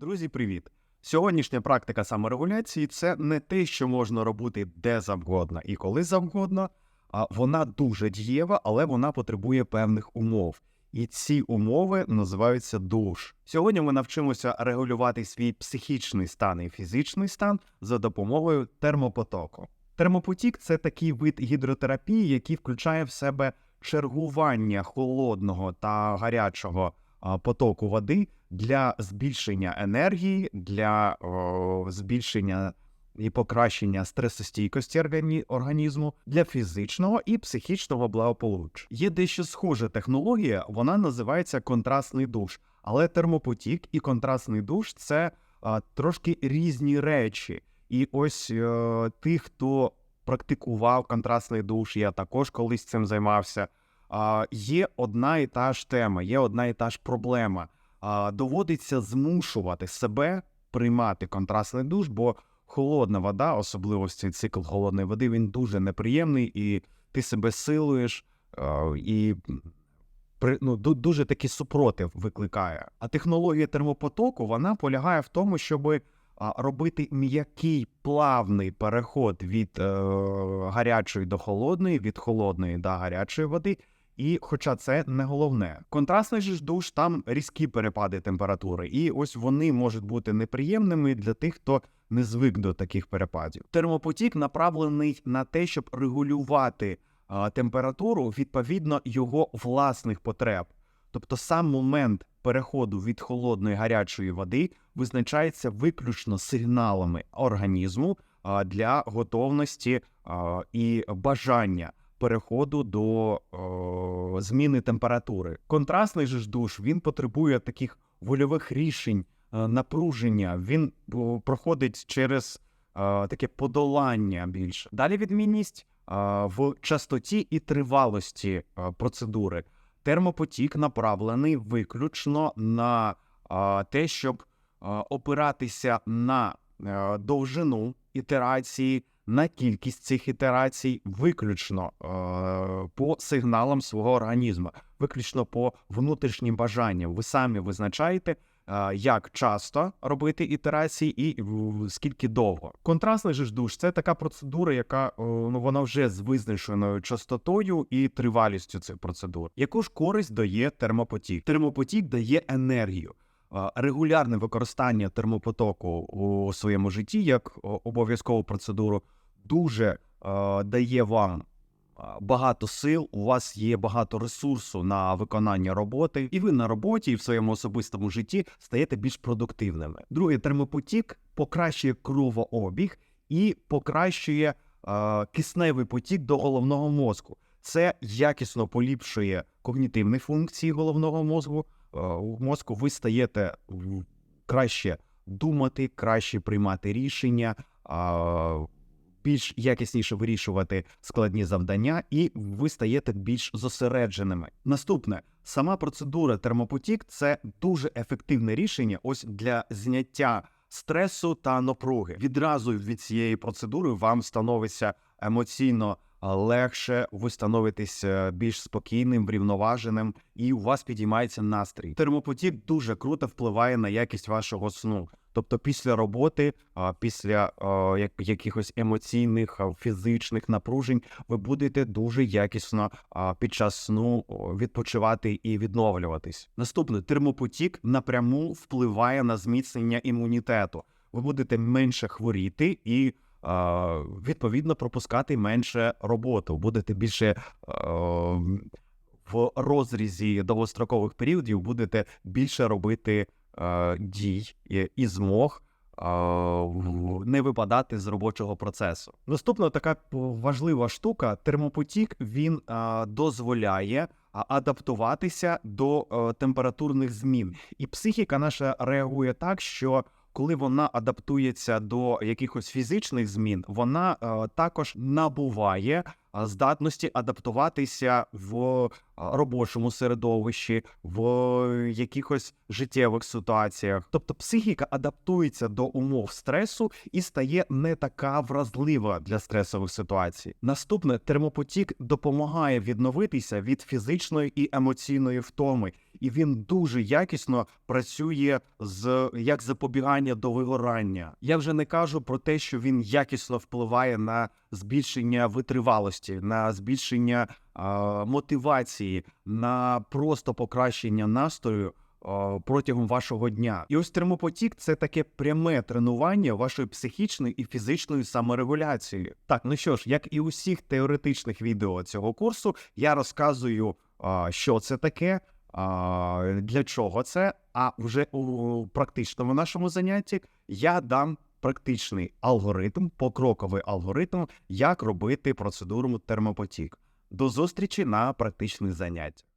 Друзі, привіт! Сьогоднішня практика саморегуляції це не те, що можна робити де завгодно і коли завгодно, а вона дуже дієва, але вона потребує певних умов. І ці умови називаються душ. Сьогодні ми навчимося регулювати свій психічний стан і фізичний стан за допомогою термопотоку. Термопотік це такий вид гідротерапії, який включає в себе чергування холодного та гарячого потоку води для збільшення енергії, для о, збільшення і покращення стресостійкості органі- організму для фізичного і психічного благополуччя. Є дещо схожа технологія, вона називається контрастний душ. Але термопотік і контрастний душ це а, трошки різні речі. І ось е, тих, хто практикував контрастний душ, я також колись цим займався. Є одна і та ж тема, є одна і та ж проблема. Доводиться змушувати себе приймати контрастний душ, бо холодна вода, особливо ось цей цикл холодної води, він дуже неприємний, і ти себе силуєш, і ну, дуже такий супротив викликає. А технологія термопотоку вона полягає в тому, щоб робити м'який плавний переход від е, гарячої до холодної, від холодної до гарячої води. І хоча це не головне, контрастний же ж душ там різкі перепади температури, і ось вони можуть бути неприємними для тих, хто не звик до таких перепадів. Термопотік направлений на те, щоб регулювати температуру відповідно його власних потреб. Тобто сам момент переходу від холодної гарячої води визначається виключно сигналами організму для готовності і бажання переходу до о, зміни температури. Контрастний же ж душ він потребує таких вольових рішень, е, напруження. Він о, проходить через е, таке подолання більше. Далі відмінність е, в частоті і тривалості е, процедури. Термопотік направлений виключно на е, те, щоб е, опиратися на е, довжину ітерації, на кількість цих ітерацій, виключно е, по сигналам свого організму, виключно по внутрішнім бажанням. Ви самі визначаєте, е, як часто робити ітерації і скільки довго. Контрастний же душ це така процедура, яка е, ну вона вже з визначеною частотою і тривалістю цих процедур. Яку ж користь дає термопотік? Термопотік дає енергію. Е, Регулярне використання термопотоку у своєму житті як обов'язкову процедуру дуже е, дає вам е, багато сил. У вас є багато ресурсу на виконання роботи, і ви на роботі і в своєму особистому житті стаєте більш продуктивними. Другий термопотік покращує кровообіг і покращує е, кисневий потік до головного мозку. Це якісно поліпшує когнітивні функції головного мозку. Е, у мозку ви стаєте краще думати, краще приймати рішення, більш якісніше вирішувати складні завдання, і ви стаєте більш зосередженими. Наступне сама процедура термопотік це дуже ефективне рішення. Ось для зняття стресу та напруги. Відразу від цієї процедури вам становиться емоційно легше, ви становитесь більш спокійним, врівноваженим, і у вас підіймається настрій. Термопотік дуже круто впливає на якість вашого сну. Тобто, після роботи, після якихось емоційних, фізичних напружень, ви будете дуже якісно під час сну відпочивати і відновлюватись. Наступне термопотік напряму впливає на зміцнення імунітету. Ви будете менше хворіти і відповідно пропускати менше роботу. Будете більше в розрізі довгострокових періодів будете більше робити дій і, змог не випадати з робочого процесу. Наступна така важлива штука: термопотік він е, дозволяє адаптуватися до е, температурних змін, і психіка наша реагує так, що коли вона адаптується до якихось фізичних змін, вона е, також набуває е, здатності адаптуватися в е, робочому середовищі, в якихось життєвих ситуаціях. Тобто психіка адаптується до умов стресу і стає не така вразлива для стресових ситуацій. Наступне термопотік допомагає відновитися від фізичної і емоційної втоми і він дуже якісно працює з як запобігання до вигорання. Я вже не кажу про те, що він якісно впливає на збільшення витривалості, на збільшення а, мотивації, на просто покращення настрою протягом вашого дня. І ось термопотік це таке пряме тренування вашої психічної і фізичної саморегуляції. Так, ну що ж, як і у всіх теоретичних відео цього курсу, я розказую, що це таке. А, для чого це? А вже у практичному нашому занятті я дам практичний алгоритм, покроковий алгоритм, як робити процедуру термопотік. До зустрічі на практичних заняттях.